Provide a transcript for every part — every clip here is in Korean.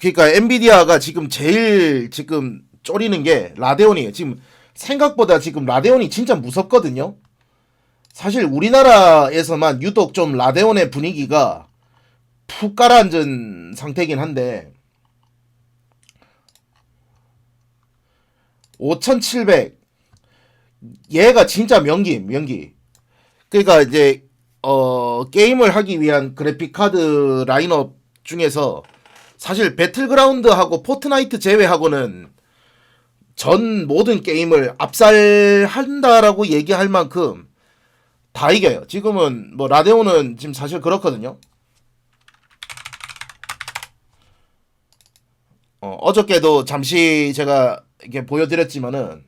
그러니까 엔비디아가 지금 제일 지금 쫄리는 게 라데온이에요. 지금 생각보다 지금 라데온이 진짜 무섭거든요. 사실 우리나라에서만 유독 좀 라데온의 분위기가 푹 가라앉은 상태긴 한데 5700 얘가 진짜 명기 명기 그러니까 이제 어 게임을 하기 위한 그래픽 카드 라인업 중에서 사실 배틀그라운드하고 포트나이트 제외하고는 전 모든 게임을 압살한다라고 얘기할 만큼 다 이겨요. 지금은 뭐 라데온은 지금 사실 그렇거든요. 어, 어저께도 잠시 제가 이렇게 보여드렸지만은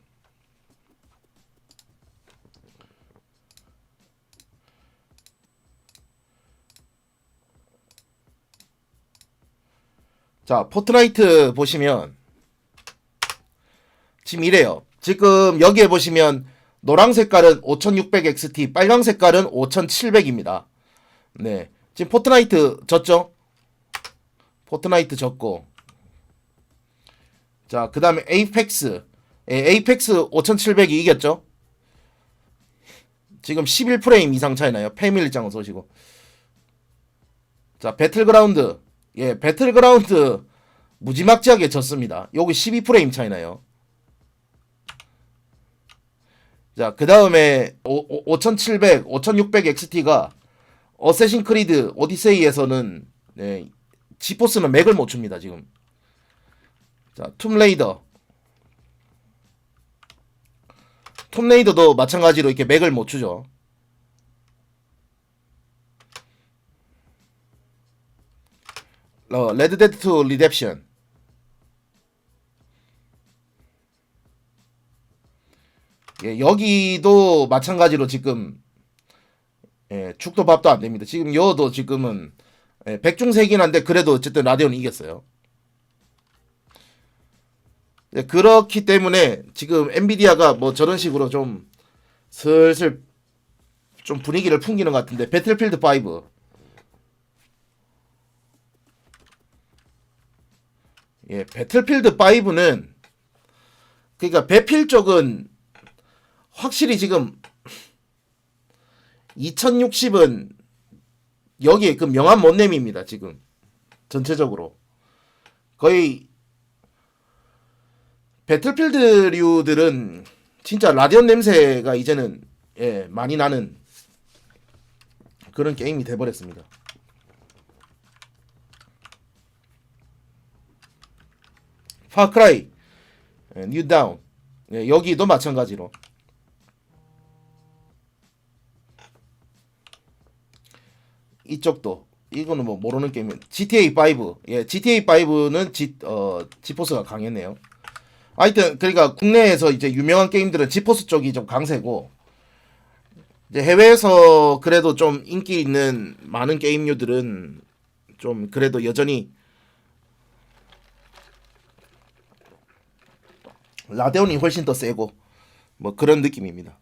자 포트나이트 보시면 지금 이래요. 지금 여기에 보시면 노랑 색깔은 5600XT, 빨강 색깔은 5700입니다. 네. 지금 포트나이트 졌죠? 포트나이트 졌고. 자, 그 다음에 에이펙스. 예, 에이펙스 5700이 이겼죠? 지금 11프레임 이상 차이 나요. 패밀리장을 쏘시고. 자, 배틀그라운드. 예, 배틀그라운드 무지막지하게 졌습니다. 여기 12프레임 차이 나요. 자, 그 다음에 5700, 5600 XT가 어쌔신 크리드 오디세이에서는 네, 지포스는 맥을 못 줍니다, 지금. 자, 툼레이더. 툼레이더도 마찬가지로 이렇게 맥을 못 주죠. 어, 레드데드 2 리뎀션. 예, 여기도 마찬가지로 지금 예, 죽도 밥도 안 됩니다. 지금 여도 지금은 예, 백중세긴 한데 그래도 어쨌든 라디오는 이겼어요. 예, 그렇기 때문에 지금 엔비디아가 뭐 저런 식으로 좀 슬슬 좀 분위기를 풍기는 것 같은데 배틀필드 5 예, 배틀필드 5는 그러니까 배필 쪽은 확실히 지금 2060은 여기에 그 명함 못 내밉니다 지금 전체적으로 거의 배틀필드류들은 진짜 라디언 냄새가 이제는 예 많이 나는 그런 게임이 돼버렸습니다. 파크라이 예, 뉴다운 예, 여기도 마찬가지로. 이쪽도. 이거는 뭐 모르는 게임이 GTA 5 예 GTA 5는 지, 어, 지포스가 강했네요. 하여튼 그러니까 국내에서 이제 유명한 게임들은 지포스 쪽이 좀 강세고 이제 해외에서 그래도 좀 인기 있는 많은 게임류들은 좀 그래도 여전히 라데온이 훨씬 더 세고 뭐 그런 느낌입니다.